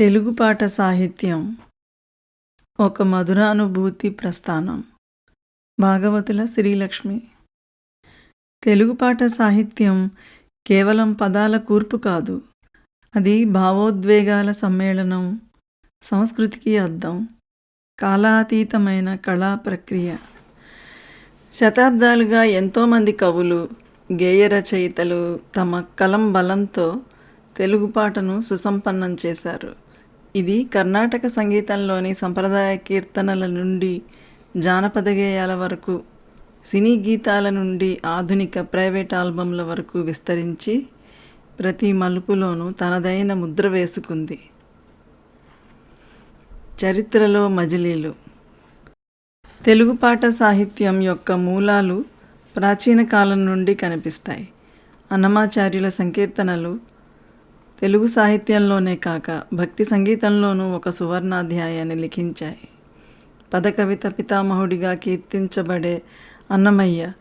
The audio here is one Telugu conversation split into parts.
తెలుగు పాట సాహిత్యం ఒక మధురానుభూతి ప్రస్థానం. భాగవతుల శ్రీలక్ష్మి. తెలుగు పాట సాహిత్యం కేవలం పదాల కూర్పు కాదు అది భావోద్వేగాల సమ్మేళనం సంస్కృతికి అర్థం కాలాతీతమైన కళా ప్రక్రియ. శతాబ్దాలుగా ఎంతోమంది కవులు గేయ రచయితలు తమ కలం బలంతో తెలుగు పాటను సుసంపన్నం చేశారు. ఇది కర్ణాటక సంగీతంలోని సంప్రదాయ కీర్తనల నుండి జానపద గేయాల వరకు సినీ గీతాల నుండి ఆధునిక ప్రైవేట్ ఆల్బంల వరకు విస్తరించి ప్రతి మలుపులోనూ తనదైన ముద్ర వేసుకుంది. చరిత్రలో మజిలీలు. తెలుగు పాట సాహిత్యం యొక్క మూలాలు ప్రాచీన కాలం నుండి కనిపిస్తాయి. అన్నమాచార్యుల సంకీర్తనలు తెలుగు సాహిత్యంలోనే కాక భక్తి సంగీతంలోనూ ఒక సువర్ణాధ్యాయాన్ని లిఖించాయి. పదకవిత పితామహుడిగా కీర్తించబడే అన్నమయ్య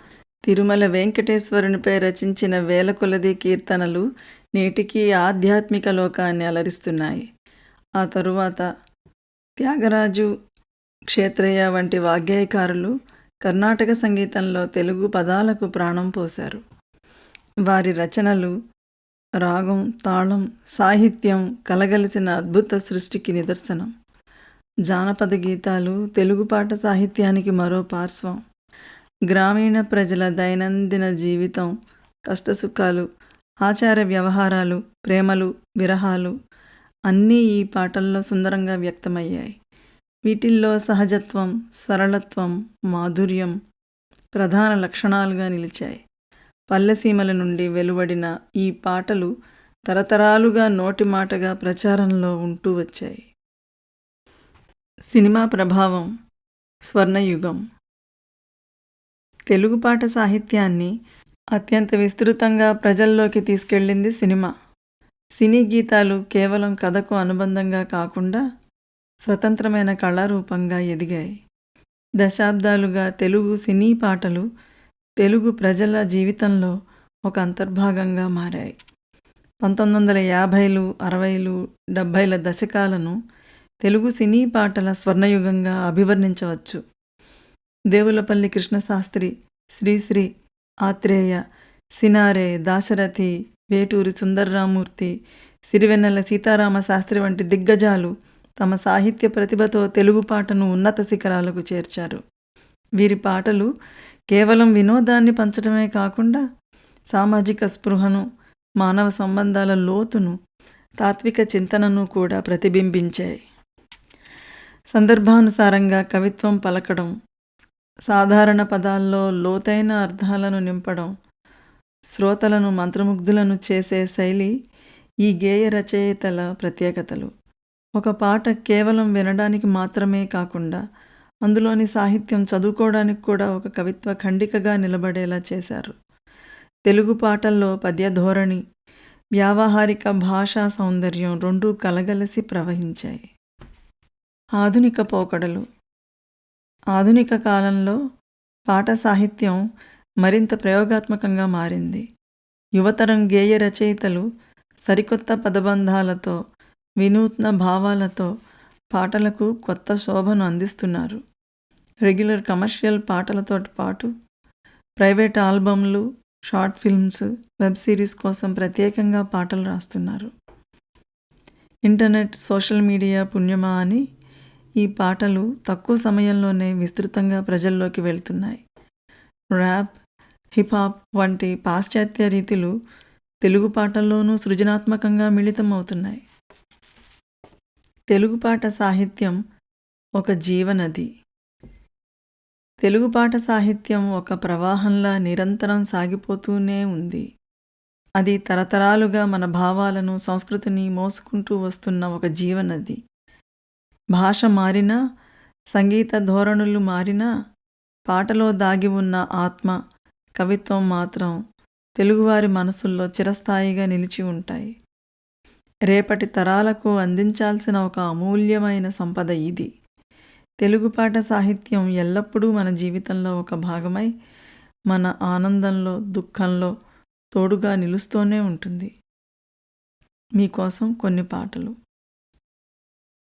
తిరుమల వెంకటేశ్వరునిపై రచించిన వేల కొలది కీర్తనలు నేటికి ఆధ్యాత్మిక లోకాన్ని అలరిస్తున్నాయి. ఆ తరువాత త్యాగరాజు క్షేత్రయ్య వంటి వాగ్గేయకారులు కర్ణాటక సంగీతంలో తెలుగు పదాలకు ప్రాణం పోశారు. వారి రచనలు రాగం తాళం సాహిత్యం కలగలిసిన అద్భుత సృష్టికి నిదర్శనం. జానపద గీతాలు తెలుగు పాట సాహిత్యానికి మరో పార్శ్వం. గ్రామీణ ప్రజల దైనందిన జీవితం కష్టసుఖాలు ఆచార వ్యవహారాలు ప్రేమలు విరహాలు అన్నీ ఈ పాటల్లో సుందరంగా వ్యక్తమయ్యాయి. వీటిల్లో సహజత్వం సరళత్వం మాధుర్యం ప్రధాన లక్షణాలుగా నిలిచాయి. పల్లెసీమల నుండి వెలువడిన ఈ పాటలు తరతరాలుగా నోటి మాటగా ప్రచారంలో ఉంటూ వచ్చాయి. సినిమా ప్రభావం స్వర్ణయుగం. తెలుగు పాట సాహిత్యాన్ని అత్యంత విస్తృతంగా ప్రజల్లోకి తీసుకెళ్ళింది సినిమా. సినీ గీతాలు కేవలం కథకు అనుబంధంగా కాకుండా స్వతంత్రమైన కళారూపంగా ఎదిగాయి. దశాబ్దాలుగా తెలుగు సినీ పాటలు తెలుగు ప్రజల జీవితంలో ఒక అంతర్భాగంగా మారాయి. పంతొమ్మిది వందల యాభైలు అరవైలు డెబ్భైల దశకాలను తెలుగు సినీ పాటల స్వర్ణయుగంగా అభివర్ణించవచ్చు. దేవులపల్లి కృష్ణశాస్త్రి శ్రీశ్రీ ఆత్రేయ సినారే దాశరథి వేటూరి సుందర్రామూర్తి సిరివెన్నెల సీతారామ శాస్త్రి వంటి దిగ్గజాలు తమ సాహిత్య ప్రతిభతో తెలుగు పాటను ఉన్నత శిఖరాలకు చేర్చారు. వీరి పాటలు కేవలం వినోదాన్ని పంచడమే కాకుండా సామాజిక స్పృహను మానవ సంబంధాల లోతును తాత్విక చింతనను కూడా ప్రతిబింబించాయి. సందర్భానుసారంగా కవిత్వం పలకడం సాధారణ పదాల్లో లోతైన అర్థాలను నింపడం శ్రోతలను మంత్రముగ్ధులను చేసే శైలి ఈ గేయ రచయితల ప్రత్యేకతలు. ఒక పాట కేవలం వినడానికి మాత్రమే కాకుండా అందులోని సాహిత్యం చదువుకోవడానికి కూడా ఒక కవిత్వ ఖండికగా నిలబడేలా చేశారు. తెలుగు పాటల్లో పద్య ధోరణి వ్యావహారిక భాషా సౌందర్యం రెండూ కలగలసి ప్రవహించాయి. ఆధునిక పోకడలు. ఆధునిక కాలంలో పాట సాహిత్యం మరింత ప్రయోగాత్మకంగా మారింది. యువతరం గేయ రచయితలు సరికొత్త పదబంధాలతో వినూత్న భావాలతో పాటలకు కొత్త శోభను అందిస్తున్నారు. రెగ్యులర్ కమర్షియల్ పాటలతో పాటు ప్రైవేట్ ఆల్బమ్లు షార్ట్ ఫిల్మ్స్ వెబ్ సిరీస్ కోసం ప్రత్యేకంగా పాటలు రాస్తున్నారు. ఇంటర్నెట్ సోషల్ మీడియా పుణ్యమా అని ఈ పాటలు తక్కువ సమయంలోనే విస్తృతంగా ప్రజల్లోకి వెళ్తున్నాయి. ర్యాప్ హిప్ హాప్ వంటి పాశ్చాత్య రీతులు తెలుగు పాటల్లోనూ సృజనాత్మకంగా మిళితం అవుతున్నాయి తెలుగు పాట సాహిత్యం ఒక జీవనది. తెలుగు పాట సాహిత్యం ఒక ప్రవాహంలా నిరంతరం సాగిపోతూనే ఉంది. అది తరతరాలుగా మన భావాలను సంస్కృతిని మోసుకుంటూ వస్తున్న ఒక జీవనది. భాష మారినా సంగీత ధోరణులు మారినా పాటలో దాగి ఉన్న ఆత్మ కవిత్వం మాత్రం తెలుగువారి మనసుల్లో చిరస్థాయిగా నిలిచి ఉంటాయి. రేపటి తరాలకు అందించాల్సిన ఒక అమూల్యమైన సంపద ఇది. తెలుగు పాట సాహిత్యం ఎల్లప్పుడూ మన జీవితంలో ఒక భాగమై మన ఆనందంలో దుఃఖంలో తోడుగా నిలుస్తూనే ఉంటుంది. మీకోసం కొన్ని పాటలు.